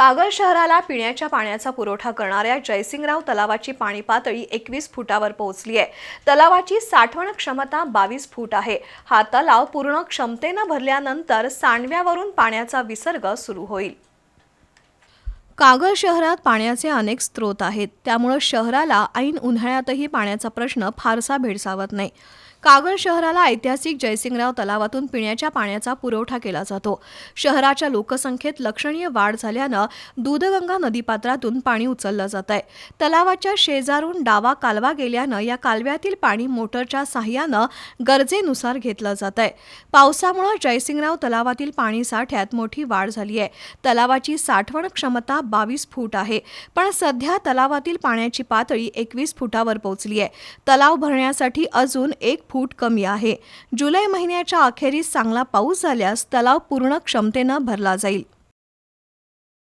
कागल शहराला पिण्याच्या पाण्याचा पुरवठा करणाऱ्या जयसिंगराव तलावाची पाणी पातळी एकवीस फुटावर पोहोचली आहे. तलावाची साठवण क्षमता बावीस फूट आहे. हा तलाव पूर्ण क्षमतेनं भरल्यानंतर सांडव्यावरून पाण्याचा विसर्ग सुरू होईल. कागल शहरात पाण्याचे अनेक स्रोत आहेत. त्यामुळं शहराला ऐन उन्हाळ्यातही पाण्याचा प्रश्न फारसा भेडसावत नाही. कागल शहराला ऐतिहासिक जयसिंगराव तलावातून पिण्याच्या पाण्याचा पुरवठा केला जातो. शहराच्या लोकसंख्येत लक्षणीय वाढ झाल्यानं दूधगंगा नदीपात्रातून पाणी उचललं जात आहे तलावाच्या शेजारून डावा कालवा गेल्यानं या कालव्यातील पाणी मोटरच्या साह्यानं गरजेनुसार घेतलं जात आहे पावसामुळे जयसिंगराव तलावातील पाणी साठ्यात मोठी वाढ झाली आहे तलावाची साठवण क्षमता बावीस फूट आहे. पण सध्या तलावातील पाण्याची पातळी एकवीस फुटावर पोहोचली आहे. तलाव भरण्यासाठी अजून एक फूट कमी आहे. जुलै महिन्याच्या अखेरीस चांगला पाऊस झाल्यास तलाव पूर्ण क्षमतेनं भरला जाईल.